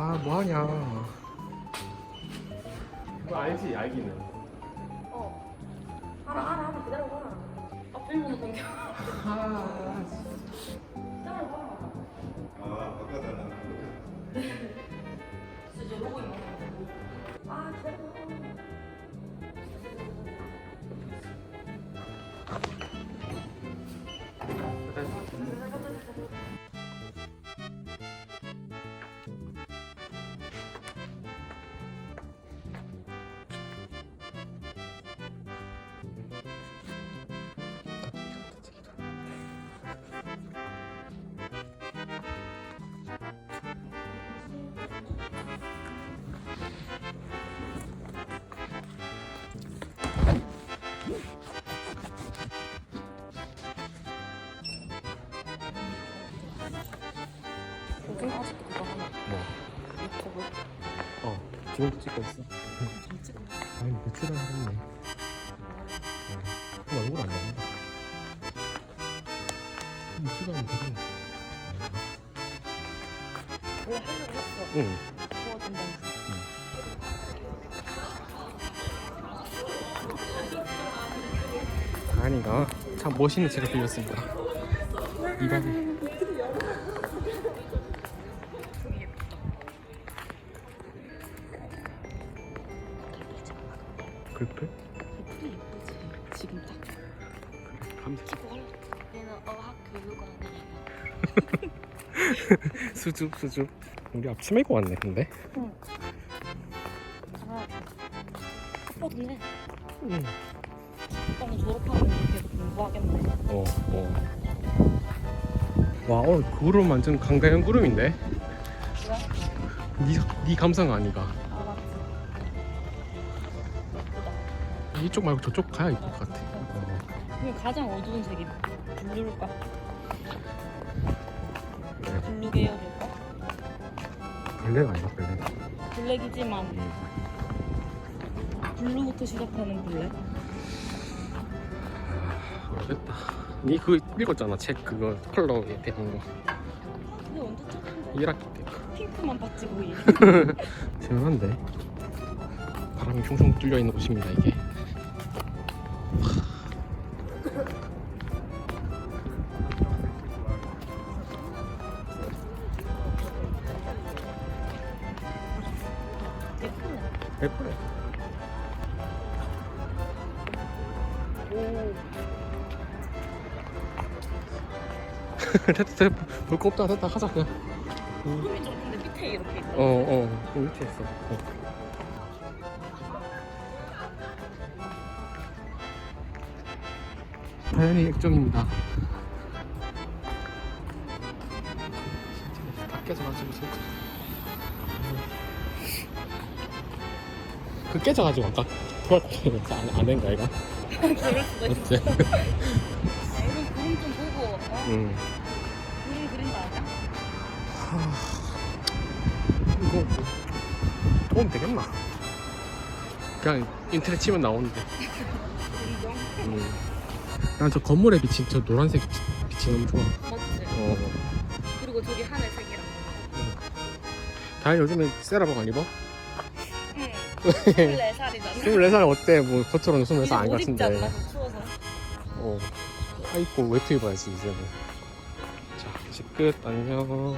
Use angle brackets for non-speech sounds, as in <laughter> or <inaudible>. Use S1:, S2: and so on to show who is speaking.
S1: 아 뭐하냐 이거 알지 알기는
S2: 어. 알아 알아 알아 기다려봐. 아 비밀번호 공개.
S1: 아
S2: 기다 요즘 아직도 그거 하나.
S1: 뭐?
S2: 유튜브.
S1: 어 지금도 찍고 있어
S2: 잘 찍어.
S1: 아니 배출을 하겠네 그 얼굴 안 나온다 유튜브하면 되겠네
S2: 원래 하려고 했어.
S1: 응
S2: 도와준다면서.
S1: 다현이가 참 멋있는 책을 빌렸습니다 이박이 글플?
S2: 예쁘지 예쁘지. 지금 딱 할래. 얘는 어학 교육원에 <laughs>
S1: 수줍 수줍 우리 앞치마 입고 왔네 근데.
S2: 어 근데
S1: 응.
S2: 오빠는 졸업하면 계속 공부하겠네.
S1: 어, 어. 와 오늘 구름 완전 강가연 구름인데
S2: 왜?
S1: 니, 니 감성 아니가 이쪽 말고 저쪽 가야 이쁠 것 같아. 어.
S2: 그럼 가장 어두운 색이 블루일까? 블루 계열일까?
S1: 블랙 아니야 블랙?
S2: 블랙이지만 블루부터 시작하는 블랙?
S1: 아, 모르겠다. 니 그거 읽었잖아 책. 그거 컬러에 대한 거.
S2: 근데 완전 착한데?
S1: 1학기 때
S2: 핑크만 봤지 거의. <laughs>
S1: 시원한데? 바람이 흉흉 뚫려 있는 곳입니다 이게
S2: 예쁘네 <laughs>
S1: 됐다 됐다. 볼거 없다 됐다. 하자 그냥.
S2: 구름이 좀 근데 밑에 이렇게 있다
S1: 어어. 그 밑에 있어. 어. 다현이 액정입니다. 다 깨져가지고 진짜 그 깨져가지고 아까 토할 거안된 거야 이거
S2: 그럴 수도 있어 야, 이런 그림 좀 보고 어?
S1: 응
S2: 그림 그린다 아니야?
S1: 이거 뭐 도움 되겠나 그냥 인터넷 치면 나오는데
S2: 그리고
S1: 음. 난저 건물에 비친 저 노란색 비- 빛이 너무 좋아.
S2: 맞지?
S1: 어.
S2: 그리고 저기 하늘 색이랑
S1: 다현 요즘에 세라복 안 입어?
S2: 응 24살이잖아
S1: 24살 어때? 뭐 겉으로는 24살
S2: 안못 입지 않나?
S1: 같은데.
S2: 추워서
S1: 어. 아 입고 외투 입어야지 이제는. 자 이제 끝 안녕.